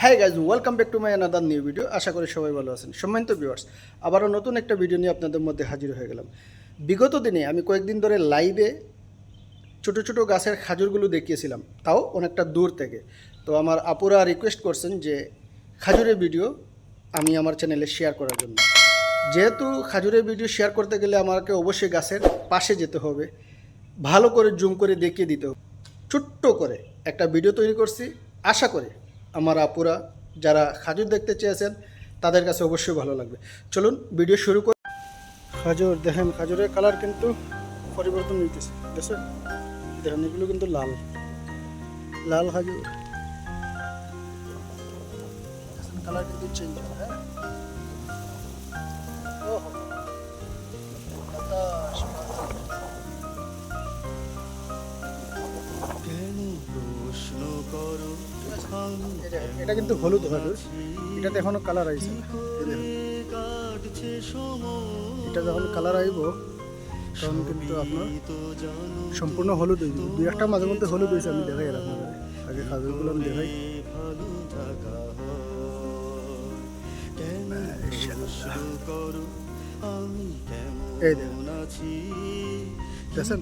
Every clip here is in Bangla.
হ্যাঁ guys welcome back to my another new video আশা করি সবাই ভালো আছেন। সম্মানিত ভিউয়ার্স আবারও নতুন একটা ভিডিও নিয়ে আপনাদের মধ্যে হাজির হয়ে গেলাম। বিগত দিনে আমি কয়েকদিন ধরে লাইভে ছোট ছোট গাছের খাজুরগুলো দেখিয়েছিলাম। তাও অনেকটা দূর থেকে। তো আমার আপুরা রিকোয়েস্ট করছেন যে খাজুরের ভিডিও আমি আমার চ্যানেলে শেয়ার করার জন্য। যেহেতু খাজুরের ভিডিও শেয়ার করতে গেলে আমাকে অবশ্যই গাছের পাশে যেতে হবে। ভালো করে জুম করে দেখিয়ে দিতে হবে। ছোট্ট করে একটা ভিডিও তৈরি করছি। আশা করি আমার আপুরা যারা খাজুর দেখতে চেয়েছেন, তাদের কাছে অবশ্যই ভালো লাগবে। চলুন ভিডিও শুরু করি। খাজুর, দেখেন খাজুরের কালার কিন্তু পরিবর্তন হইতেছে, দেখছেন? দেখেন, এগুলো কিন্তু লাল। লাল খাজুর। কালার কিন্তু চেঞ্জ হয়? হ্যাঁ এটা কিন্তু হলুদ খাজুর এটাতে এখনও কালার আইছে এটা যখন কালার আইব, তখন কিন্তু আপনার সম্পূর্ণ হলুদ হয়ে দুই একটা মাঝে মধ্যে হলুদ হয়েছে, আমি দেখাই আপনাদের। আগে খাজুরগুলো আমি দেখাই। এই দেখেন।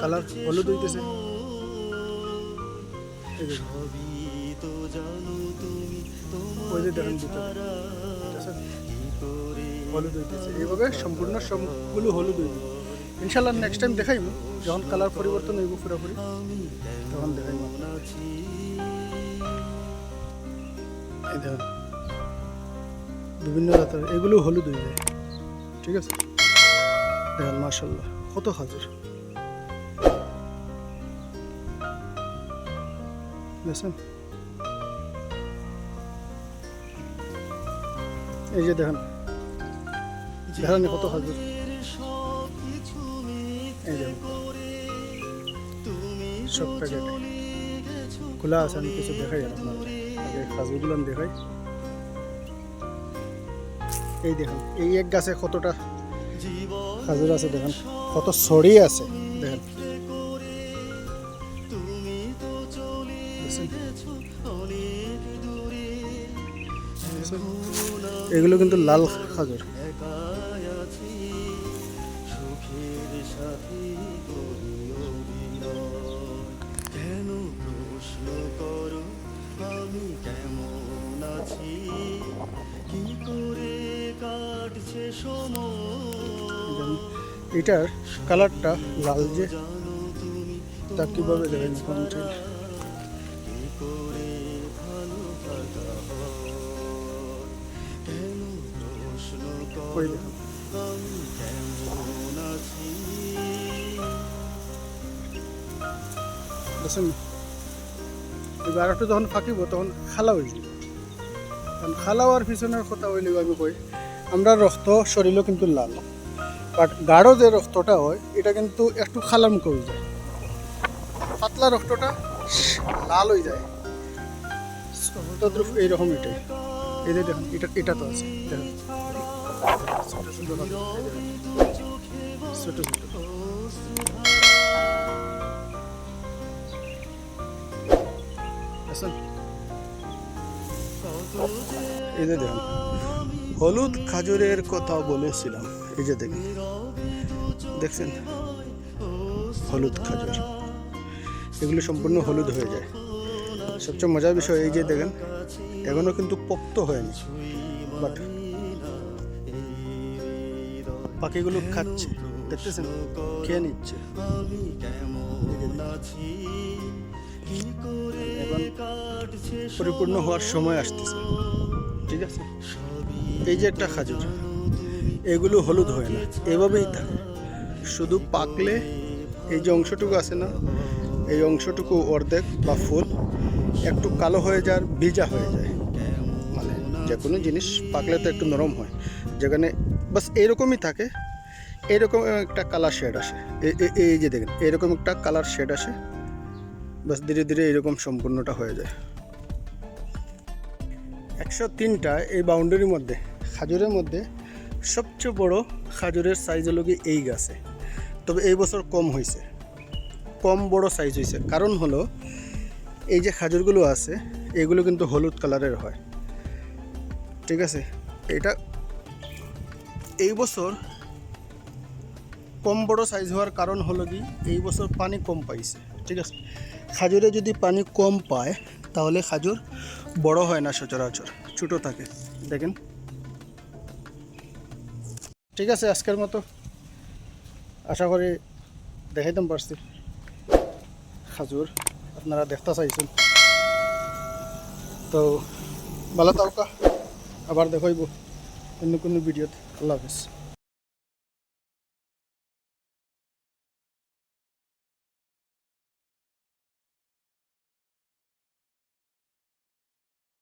কালার হলুদ হইতেছে। এইভাবে সম্পূর্ণ সবগুলো হলুদ হয়ে যাবে ইনশাল্লাহ নেক্সট টাইম দেখাইব যখন কালার পরিবর্তন হইব পুরোপুরি তখন দেখাইব বিভিন্ন জাতের এগুলো হলুদ হয়ে যায় ঠিক আছে দেখেন কত খাজুর দেখছেন এই যে দেখেন দেখেন। কত প্যাকেটে। খোলা আছে, আমি কিছু দেখাই আমি দেখাই। এই দেখেন, এই এক গাছে কতটা খাজুর আছে দেখেন, কত ছড়িয়ে আছে, দেখেন। কি করে কাটছে সময় দেখেন, এটার কালারটা লাল যে তা কীভাবে দেখেন করো যখন ফাঁকিব তখন খালা হয়ে যাবে। কারণ খালা হওয়ার পিছনের কথা হইলে আমি কই, আমরা রক্ত শরীরও কিন্তু লাল। বাট গাঢ় যে রক্তটা হয়, এটা কিন্তু একটু মুখে হয়ে যায়। পাতলা রক্তটা লাল হয়ে যায়। এইরকম এটাই। এই দেখুন, এটা এটা তো আছে। দেখুন। হলুদ খাজুরের কথা বলেছিলাম, এই যে দেখুন, দেখছেন? হলুদ খাজুর, এগুলো সম্পূর্ণ হলুদ হয়ে যায়। সবচেয়ে মজার বিষয় এই যে দেখেন, এখনও কিন্তু পোক্ত হয়নি বাট পাখিগুলো খাচ্ছে। দেখতেছেন? খেয়ে নিচ্ছে। কাটছে পরিপূর্ণ হওয়ার সময় আসতেছে। ঠিক আছে? এই যে একটা খাজুর এগুলো হলুদ হয় না এভাবেই থাকে। শুধু পাকলে এই যে অংশটুকু আছে না এই অংশটুকু অর্ধেক বা ফুল একটু কালো হয়ে যায় ভিজা হয়ে যায়। মানে যে কোনো জিনিস পাকলে তো একটু নরম হয়। যেখানে বাস এরকমই থাকে। এরকম একটা কালার শেড আসে। এই যে দেখেন, এরকম একটা কালার শেড আসে। বাস ধীরে ধীরে এরকম সম্পূর্ণটা হয়ে যায়। একশো তিনটা এই বাউন্ডারির মধ্যে, খাজুরের মধ্যে সবচেয়ে বড় খাজুরের সাইজ হলো কি এই গাছে। তবে এই বছর কম হয়েছে। কম বড় সাইজ হয়েছে। কারণ হলো, এই যে খাজুরগুলো আছে, এগুলো কিন্তু হলুদ কালারের হয়। ঠিক আছে? এটা এই বছর কম বড় সাইজ হওয়ার কারণ হলো কি? এই বছর পানি কম পাইছে, ঠিক আছে? খাজুরে যদি পানি কম পায়, তাহলে খাজুর বড় হয় না সচরাচর, ছোটো থাকে, দেখেন। ঠিক আছে, আজকের মতো। আশা করি দেখাইতাম পারছি। খাজুর আপনারা দেখতে চাইছেন। তো, ভালো থাকা, আবার দেখাইব অন্য কোনো ভিডিওতে। Love us.